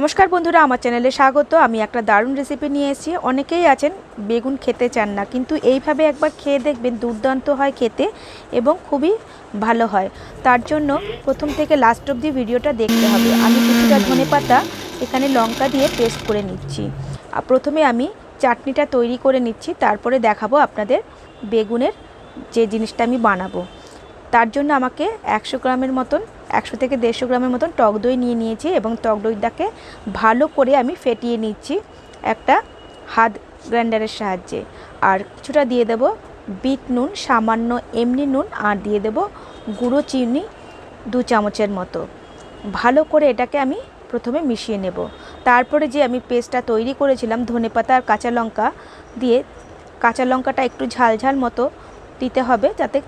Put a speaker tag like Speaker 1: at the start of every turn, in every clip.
Speaker 1: নমস্কার বন্ধুরা, আমার চ্যানেলে স্বাগত। আমি একটা দারুণ রেসিপি নিয়ে এসেছি। অনেকেই আছেন, বেগুন খেতে চান না, কিন্তু এইভাবে একবার খেয়ে দেখবেন, দুর্দান্ত হয় খেতে এবং খুবই ভালো হয়। তার জন্য প্রথম থেকে লাস্ট অবধি ভিডিওটা দেখতে হবে। আমি কিছুটা ধনে পাতা, এখানে লঙ্কা দিয়ে পেস্ট করে নিচ্ছি। আর প্রথমে আমি চাটনিটা তৈরি করে নিচ্ছি, তারপরে দেখাবো আপনাদের বেগুনের যে জিনিসটা আমি বানাবো। তার জন্য আমাকে একশো গ্রামের মতন একশো থেকে দেড়শো গ্রামের মতন টক দই নিয়ে নিয়েছি এবং টক দইটাকে ভালো করে আমি ফেটিয়ে নিচ্ছি একটা হাত গ্রাইন্ডারের সাহায্যে। আর কিছুটা দিয়ে দেব বিট নুন, সামান্য এমনি নুন, আর দিয়ে দেব গুঁড়ো চিনি দু চামচের মতো। ভালো করে এটাকে আমি প্রথমে মিশিয়ে নেব। তারপরে যে আমি পেস্টটা তৈরি করেছিলাম ধনেপাতা আর কাঁচা লঙ্কা দিয়ে, কাঁচা লঙ্কাটা একটু ঝাল ঝাল মতো দিতে হবে যাতে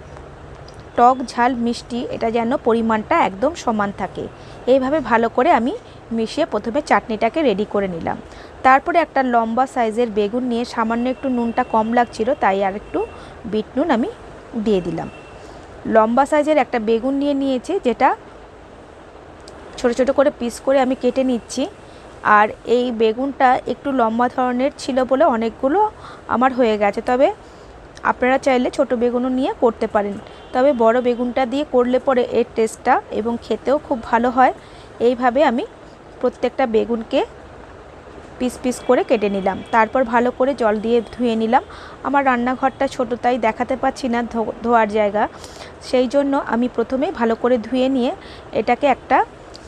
Speaker 1: টক ঝাল মিষ্টি, এটা যেন পরিমাণটা একদম সমান থাকে। এইভাবে ভালো করে আমি মিশিয়ে প্রথমে চাটনিটাকে রেডি করে নিলাম। তারপরে একটা লম্বা সাইজের বেগুন নিয়ে সামান্য একটু নুনটা কম লাগছিল, তাই আর একটু বিট নুন আমি দিয়ে দিলাম। লম্বা সাইজের একটা বেগুন নিয়ে নিয়েছি, যেটা ছোট ছোট করে পিস করে আমি কেটে নিচ্ছি। আর এই বেগুনটা একটু লম্বা ধরনের ছিল বলে অনেকগুলো আমার হয়ে গেছে, তবে আপনারা চাইলে ছোট বেগুনও নিয়ে করতে পারেন। তবে বড় বেগুনটা দিয়ে করলে পরে এর টেস্টটা এবং খেতেও খুব ভালো হয়। এইভাবে আমি প্রত্যেকটা বেগুনকে পিস পিস করে কেটে নিলাম। তারপর ভালো করে জল দিয়ে ধুয়ে নিলাম। আমার রান্নাঘরটা ছোটো, তাই দেখাতে পাচ্ছি না ধোয়ার জায়গা। সেই জন্য আমি প্রথমেই ভালো করে ধুয়ে নিয়ে এটাকে একটা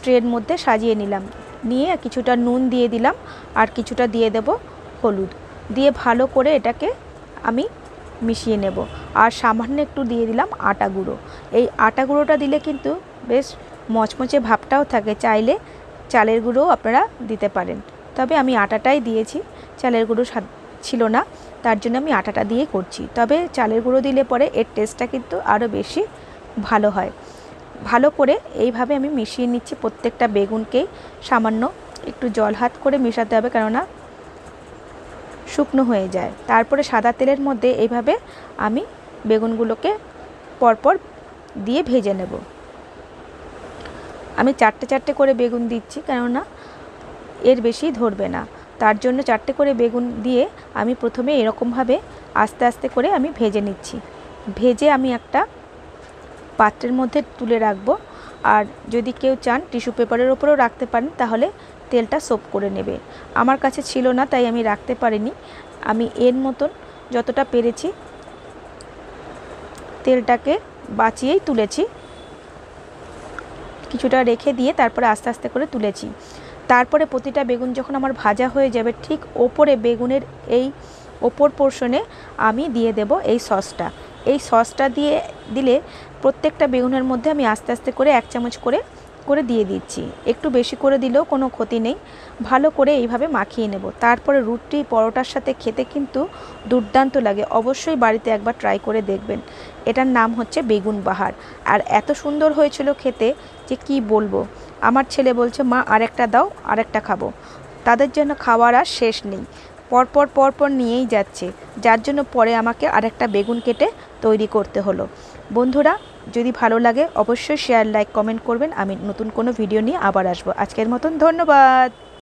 Speaker 1: ট্রের মধ্যে সাজিয়ে নিলাম। নিয়ে কিছুটা নুন দিয়ে দিলাম আর কিছুটা দিয়ে দেব হলুদ। দিয়ে ভালো করে এটাকে আমি মিশিয়ে নেব। আর সামান্য একটু দিয়ে দিলাম আটা গুঁড়ো। এই আটা গুঁড়োটা দিলে কিন্তু বেশ মচমচে ভাবটাও থাকে। চাইলে চালের গুঁড়োও আপনারা দিতে পারেন। তবে আমি আটাটাই দিয়েছি। চালের গুঁড়ো ছিল না, তার জন্য আমি আটাটা দিয়ে করছি। তবে চালের গুঁড়ো দিলে পরে এর টেস্টটা কিন্তু আরও বেশি ভালো হয়। ভালো করে এইভাবে আমি মিশিয়ে নিচ্ছি। প্রত্যেকটা বেগুনকেই সামান্য একটু জল হাত করে মেশাতে হবে। কেননা শুকনো হয়ে যায়। তারপরে সাদা তেলের মধ্যে এইভাবে আমি বেগুনগুলোকে পরপর দিয়ে ভেজে নেব। আমি চারটে চারটে করে বেগুন দিচ্ছি কেননা এর বেশি ধরবে না। তার জন্য চারটে করে বেগুন দিয়ে আমি প্রথমে এরকমভাবে আস্তে আস্তে করে আমি ভেজে নিচ্ছি। ভেজে আমি একটা পাত্রের মধ্যে তুলে রাখব। আর যদি কেউ চান টিস্যু পেপারের ওপরেও রাখতে পারেন, তাহলে তেলটা সোপ করে নেবে। আমার কাছে ছিল না, তাই আমি রাখতে পারিনি। আমি এর মতন যতটা পেরেছি তেলটাকে বাঁচিয়েই তুলেছি। কিছুটা রেখে দিয়ে তারপরে আস্তে আস্তে করে তুলেছি। তারপরে প্রতিটা বেগুন যখন আমার ভাজা হয়ে যাবে, ঠিক ওপরে বেগুনের এই ওপর পোর্শনে আমি দিয়ে দেব এই সসটা। এই সসটা দিয়ে দিলে প্রত্যেকটা বেগুনের মধ্যে আমি আস্তে আস্তে করে এক চামচ করে করে দিয়ে দিচ্ছি। একটু বেশি করে দিলেও কোনো ক্ষতি নেই। ভালো করে এইভাবে মাখিয়ে নেব। তারপরে রুটি, পরোটার সাথে খেতে কিন্তু দুর্দান্ত লাগে। অবশ্যই বাড়িতে একবার ট্রাই করে দেখবেন। এটার নাম হচ্ছে বেগুন বাহার। আর এত সুন্দর হয়েছিল খেতে যে কি বলব? আমার ছেলে বলছে, মা, আরেকটা দাও, আরেকটা খাব। তাদের জন্য খাওয়ার আর শেষ নেই। পরপর পরপর নিয়েই যাচ্ছে। যার জন্য পরে আমাকে আরেকটা বেগুন কেটে তৈরি করতে হলো। বন্ধুরা, যদি ভালো লাগে অবশ্যই শেয়ার লাইক কমেন্ট করবেন। আমি নতুন কোনো ভিডিও নিয়ে আবার আসব। আজকের মতন ধন্যবাদ।